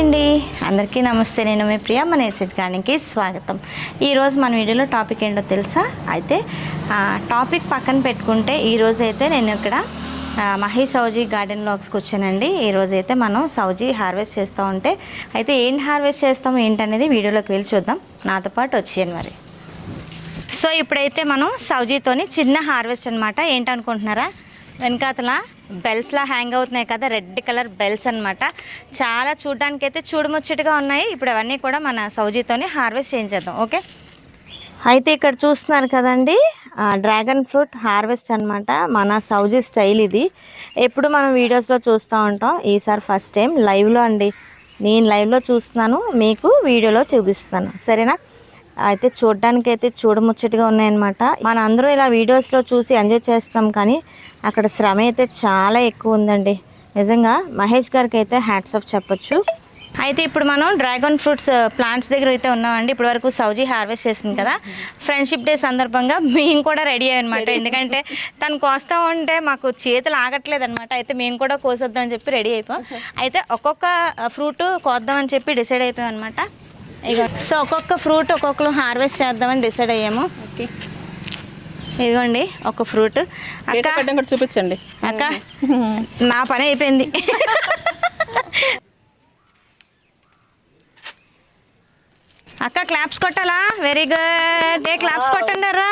అండి. అందరికీ నమస్తే. నేను మీ ప్రియా మన ఎస్ఎస్ గార్డెన్కి స్వాగతం ఈరోజు మన వీడియోలో టాపిక్ ఏంటో తెలుసా? అయితే టాపిక్ పక్కన పెట్టుకుంటే ఈరోజు అయితే నేను ఇక్కడ మహి సౌజీ గార్డెన్ లాక్స్కి వచ్చానండి. ఈరోజు అయితే మనం సౌజీ హార్వెస్ట్ చేస్తూ ఉంటే అయితే ఏం హార్వెస్ట్ చేస్తాం ఏంటనేది వీడియోలోకి వెళ్ళి చూద్దాం. నాతో పాటు వచ్చేయండి మరి. సో ఇప్పుడైతే మనం సౌజీతోని చిన్న హార్వెస్ట్ అనమాట ఏంటనుకుంటున్నారా? వెనకాతల బెల్స్లా హ్యాంగ్ అవుతున్నాయి కదా రెడ్ కలర్ బెల్స్ అన్నమాట. చాలా చూడడానికి అయితే చూడముచ్చటగా ఉన్నాయి. ఇప్పుడు అవన్నీ కూడా మన సౌజీతోని హార్వెస్ట్ చేయించేద్దాం ఓకే? అయితే ఇక్కడ చూస్తున్నారు కదండి డ్రాగన్ ఫ్రూట్ హార్వెస్ట్ అనమాట మన సౌజీ స్టైల్ ఇది. ఎప్పుడు మనం వీడియోస్లో చూస్తూ ఉంటాం. ఈసారి ఫస్ట్ టైం లైవ్లో అండి. నేను లైవ్లో చూస్తున్నాను మీకు వీడియోలో చూపిస్తాను సరేనా? అయితే చూడడానికి అయితే చూడముచ్చటగా ఉన్నాయన్నమాట. మన అందరూ ఇలా వీడియోస్లో చూసి ఎంజాయ్ చేస్తాం కానీ అక్కడ శ్రమ అయితే చాలా ఎక్కువ ఉందండి. నిజంగా మహేష్ గారికి అయితే హ్యాట్స్ ఆఫ్ చెప్పొచ్చు. అయితే ఇప్పుడు మనం డ్రాగన్ ఫ్రూట్స్ ప్లాంట్స్ దగ్గర అయితే ఉన్నామండి. ఇప్పటి వరకు సౌజీ హార్వెస్ట్ చేసింది కదా. ఫ్రెండ్షిప్ డే సందర్భంగా మేము కూడా రెడీ అయ్యనమాట ఎందుకంటే తను కోస్తా ఉంటే మాకు చేతులు ఆగట్లేదు అనమాట అయితే మేము కూడా కోసొద్దాం అని చెప్పి రెడీ అయిపోయాం. అయితే ఒక్కొక్క ఫ్రూట్ కోద్దామని చెప్పి డిసైడ్ అయిపోయాం అనమాట ఇగో. సో ఒక్కొక్క ఫ్రూట్ ఒక్కొక్కరు హార్వెస్ట్ చేద్దామని డిసైడ్ అయ్యాము. ఇదిగోండి ఒక ఫ్రూట్. అక్క. చూపించండి. అక్క. నా పని అయిపోయింది. అక్క క్లాప్స్ కొట్టాలా? వెరీ గుడ్ ఏ క్లాప్స్ కొట్టండి రా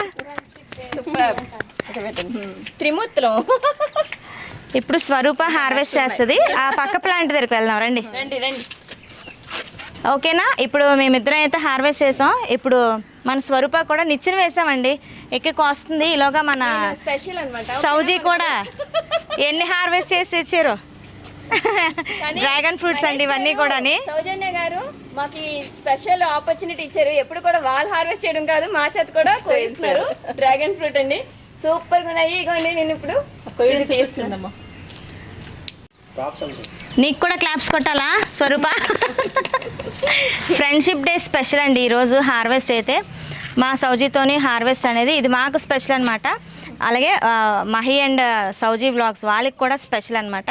త్రిమూర్తులం. ఇప్పుడు స్వరూప హార్వెస్ట్ చేస్తుంది. ఆ పక్క ప్లాంట్ దగ్గరికి వెళ్దాం రండి. రండి రండి. ఓకేనా? ఇప్పుడు మేమిద్దరం అయితే హార్వెస్ట్ చేసాం. ఇప్పుడు మన స్వరూప కూడా నిచ్చెన వేసామండి. ఎక్కి కోస్తుంది ఈలోగా మన స్పెషల్ అన్నమాట. సౌజీ కూడా ఎన్ని హార్వెస్ట్ చేసి తెచ్చారు? డ్రాగన్ ఫ్రూట్స్ అండి ఇవన్నీ కూడాని. సౌజన్య గారు మాకు స్పెషల్ ఆపర్చునిటీ ఇచ్చారు. ఎప్పుడు కూడా వాళ్ళు హార్వెస్ట్ చేయడం కాదు మా చేత కూడా కోయిస్తున్నారు డ్రాగన్ ఫ్రూట్ అండి. సూపర్గా ఉన్నాయి. ఇగోండి నేను ఇప్పుడు నీకు కూడా క్లాప్స్ కొట్టాలా స్వరూప? ఫ్రెండ్షిప్ డే స్పెషల్ అండి ఈరోజు హార్వెస్ట్ అయితే. మా సౌజీతోని హార్వెస్ట్ అనేది ఇది మాకు స్పెషల్ అనమాట అలాగే మహి అండ్ సౌజీ వ్లాగ్స్ వాళ్ళకి కూడా స్పెషల్ అనమాట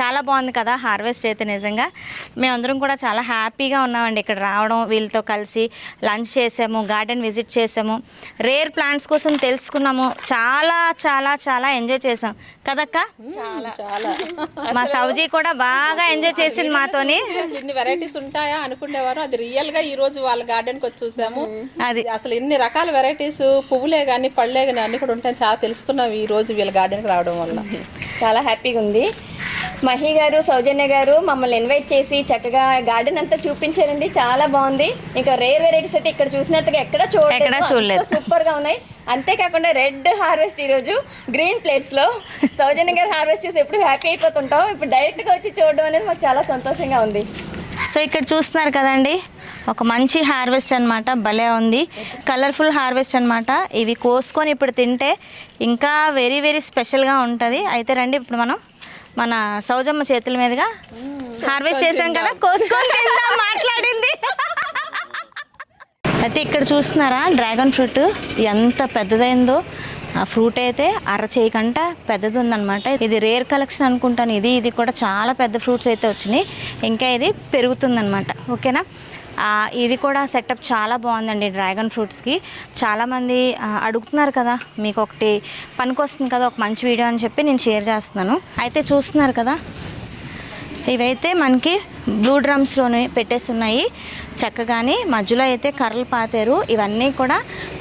చాలా బాగుంది కదా హార్వెస్ట్ అయితే నిజంగా. మేమందరం కూడా చాలా హ్యాపీగా ఉన్నామండి ఇక్కడ రావడం వీళ్ళతో కలిసి లంచ్ చేసాము గార్డెన్ విజిట్ చేసాము. రేర్ ప్లాంట్స్ కోసం తెలుసుకున్నాము. చాలా చాలా చాలా ఎంజాయ్ చేసాం. కదక్క? చాలా. మా సౌజీ కూడా బాగా ఎంజాయ్ చేసింది మాతోని. ఇన్ని వెరైటీస్ ఉంటాయా అనుకునేవారు. అది రియల్గా ఈ రోజు వాళ్ళ గార్డెన్కి వచ్చి చూసాము. అది. అసలు ఇన్ని రకాల వెరైటీస్ పువ్వులే గానీ పళ్ళే గానీ అన్ని కూడా ఉంటాయని చాలా తెలుసుకున్నాం ఈ రోజు వీళ్ళ గార్డెన్కి రావడం వల్ల. చాలా హ్యాపీగా ఉంది. మహి గారు సౌజన్య గారు మమ్మల్ని ఇన్వైట్ చేసి చక్కగా గార్డెన్ అంతా చూపించారండి. చాలా బాగుంది. ఇంకా రేర్ వెరైటీస్ అయితే ఇక్కడ చూసినట్టుగా ఎక్కడ చూడలేదు. సూపర్ గా ఉన్నాయి. అంతేకాకుండా రెడ్ హార్వెస్ట్ ఈ రోజు గ్రీన్ ప్లేట్స్లో సౌజన్య గారు హార్వెస్ట్ చేసి ఎప్పుడు హ్యాపీ అయిపోతుంటాం. ఇప్పుడు డైరెక్ట్గా వచ్చి చూడడం అనేది మాకు చాలా సంతోషంగా ఉంది. సో ఇక్కడ చూస్తున్నారు కదండి ఒక మంచి హార్వెస్ట్ అన్నమాట. భలే ఉంది. కలర్ఫుల్ హార్వెస్ట్ అన్నమాట. ఇవి కోసుకొని ఇప్పుడు తింటే ఇంకా వెరీ వెరీ స్పెషల్గా ఉంటుంది. అయితే రండి ఇప్పుడు మనం మన సౌజమ్మ చేతుల మీదుగా హార్వెస్ట్ చేసాం కదా కోసుకొని మాట్లాడింది. అయితే ఇక్కడ చూస్తున్నారా డ్రాగన్ ఫ్రూట్ ఎంత పెద్దదైందో. ఆ ఫ్రూట్ అయితే అర చేయకంట పెద్దది ఉందన్నమాట ఇది రేర్ కలెక్షన్ అనుకుంటాను ఇది ఇది కూడా చాలా పెద్ద ఫ్రూట్స్ అయితే వచ్చినాయి. ఇంకా ఇది పెరుగుతుందన్నమాట ఓకేనా? ఇది కూడా సెటప్ చాలా బాగుందండి డ్రాగన్ ఫ్రూట్స్కి. చాలామంది అడుగుతున్నారు కదా మీకు ఒకటి పనికొస్తుంది కదా ఒక మంచి వీడియో అని చెప్పి నేను షేర్ చేస్తున్నాను. అయితే చూస్తున్నారు కదా ఇవైతే మనకి బ్లూ డ్రమ్స్లోనే పెట్టేసి ఉన్నాయి చక్కగాని మధ్యలో అయితే కర్రలు పాతారు. ఇవన్నీ కూడా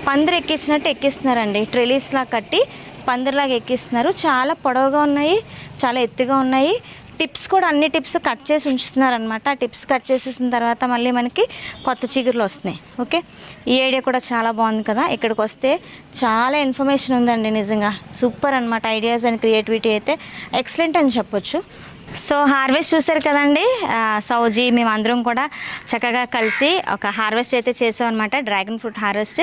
పందిరి ఎక్కించినట్టు ఎక్కిస్తున్నారండి. ట్రెలీస్లా కట్టి పందిరిలాగా ఎక్కిస్తున్నారు. చాలా పొడవుగా ఉన్నాయి చాలా ఎత్తుగా ఉన్నాయి. టిప్స్ కూడా అన్ని టిప్స్ కట్ చేసి ఉంచుతున్నారనమాట ఆ టిప్స్ కట్ చేసేసిన తర్వాత మళ్ళీ మనకి కొత్త చిగురులు వస్తున్నాయి. ఓకే? ఈ ఐడియా కూడా చాలా బాగుంది కదా? ఇక్కడికి వస్తే చాలా ఇన్ఫర్మేషన్ ఉందండి నిజంగా. సూపర్ అనమాట ఐడియాస్ అండ్ క్రియేటివిటీ అయితే ఎక్సలెంట్ అని చెప్పొచ్చు. సో హార్వెస్ట్ చూసారు కదండి. సౌజీ మేమందరం కూడా చక్కగా కలిసి ఒక హార్వెస్ట్ అయితే చేసాం అనమాట డ్రాగన్ ఫ్రూట్ హార్వెస్ట్.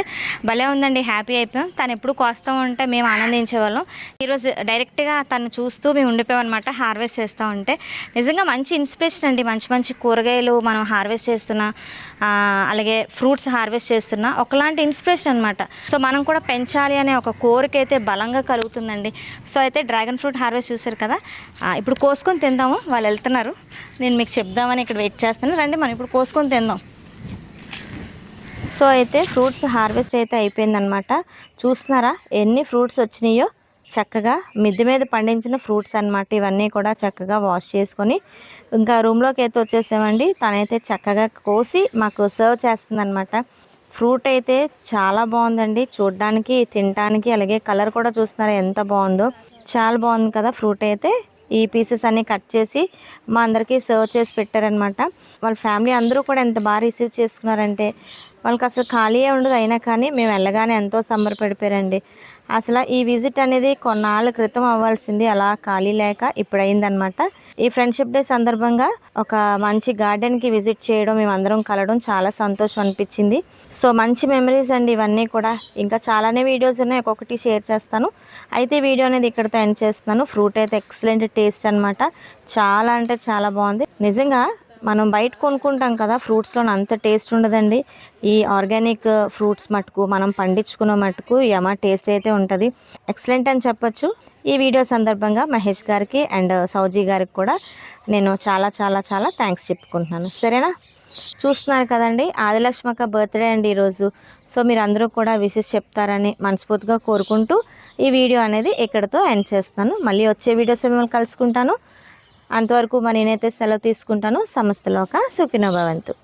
భలే ఉందండి హ్యాపీ అయిపోయాం. తను ఎప్పుడు కోస్తూ ఉంటే మేము ఆనందించేవాళ్ళం ఈరోజు డైరెక్ట్గా తను చూస్తూ మేము ఉండిపోయాం అనమాట హార్వెస్ట్ చేస్తూ ఉంటే. నిజంగా మంచి ఇన్స్పిరేషన్ అండి మంచి మంచి కూరగాయలు మనం హార్వెస్ట్ చేస్తున్నా అలాగే ఫ్రూట్స్ హార్వెస్ట్ చేస్తున్నా ఒకలాంటి ఇన్స్పిరేషన్ అనమాట సో మనం కూడా పెంచాలి అనే ఒక కోరిక అయితే బలంగా కలుగుతుందండి. సో అయితే డ్రాగన్ ఫ్రూట్ హార్వెస్ట్ చూసారు కదా. ఇప్పుడు కోసుకొని తిందాం. తిందాము? వాళ్ళు వెళ్తున్నారు. నేను మీకు చెప్దామని ఇక్కడ వెయిట్ చేస్తాను రండి మనం ఇప్పుడు కోసుకొని తిందాం. సో అయితే ఫ్రూట్స్ హార్వెస్ట్ అయితే అయిపోయిందనమాట చూస్తున్నారా? ఎన్ని ఫ్రూట్స్ వచ్చినాయో? చక్కగా మిద్దె మీద పండించిన ఫ్రూట్స్ అన్నమాట. ఇవన్నీ కూడా చక్కగా వాష్ చేసుకొని ఇంకా రూమ్లోకి అయితే వచ్చేసామండి. తనైతే చక్కగా కోసి మాకు సర్వ్ చేస్తుందనమాట ఫ్రూట్ అయితే చాలా బాగుందండి. చూడడానికి తినడానికి అలాగే కలర్ కూడా చూస్తున్నారా ఎంత బాగుందో. చాలా బాగుంది కదా ఫ్రూట్ అయితే. ఈ పీసెస్ అన్నీ కట్ చేసి మా అందరికీ సర్వ్ చేసి పెట్టారనమాట వాళ్ళ ఫ్యామిలీ అందరూ కూడా ఎంత బాగా రిసీవ్ చేసుకున్నారంటే వాళ్ళకి అసలు ఖాళీయే ఉండదు. అయినా కానీ మేము వెళ్ళగానే ఎంతో సంబరపడిపోయారండి. అసలు ఈ విజిట్ అనేది కొన్నాళ్ళ క్రితం అవ్వాల్సింది అలా ఖాళీ లేక ఇప్పుడు అయిందనమాట ఈ ఫ్రెండ్షిప్ డే సందర్భంగా ఒక మంచి గార్డెన్కి విజిట్ చేయడం మేమందరం కలవడం చాలా సంతోషం అనిపించింది. సో మంచి మెమరీస్ అండి ఇవన్నీ కూడా ఇంకా చాలానే వీడియోస్ ఉన్నాయి ఒక్కొక్కటి షేర్ చేస్తాను. అయితే వీడియో అనేది ఇక్కడితో ఎండ్ చేస్తున్నాను. ఫ్రూట్ అయితే ఎక్సలెంట్ టేస్ట్ అనమాట చాలా అంటే చాలా బాగుంది. నిజంగా మనం బయట కొనుక్కుంటాం కదా ఫ్రూట్స్లో అంత టేస్ట్ ఉండదండి. ఈ ఆర్గానిక్ ఫ్రూట్స్ మటుకు మనం పండించుకున్న మటుకు యమ టేస్ట్ అయితే ఉంటుంది. ఎక్సలెంట్ అని చెప్పొచ్చు. ఈ వీడియో సందర్భంగా మహేష్ గారికి అండ్ సౌజీ గారికి కూడా నేను చాలా చాలా చాలా థ్యాంక్స్ చెప్పుకుంటున్నాను. సరేనా? చూస్తున్నారు కదండి ఆదిలక్ష్మక్క బర్త్డే అండి ఈరోజు సో మీరు అందరూ కూడా విషెస్ చెప్తారని మనస్ఫూర్తిగా కోరుకుంటూ ఈ వీడియో అనేది ఇక్కడితో ఎండ్ చేస్తాను మళ్ళీ వచ్చే వీడియోస్ మిమ్మల్ని కలుసుకుంటాను. అంతవరకు మరి నేనైతే సెలవు తీసుకుంటాను. సమస్తలోక సుఖినోభవంతు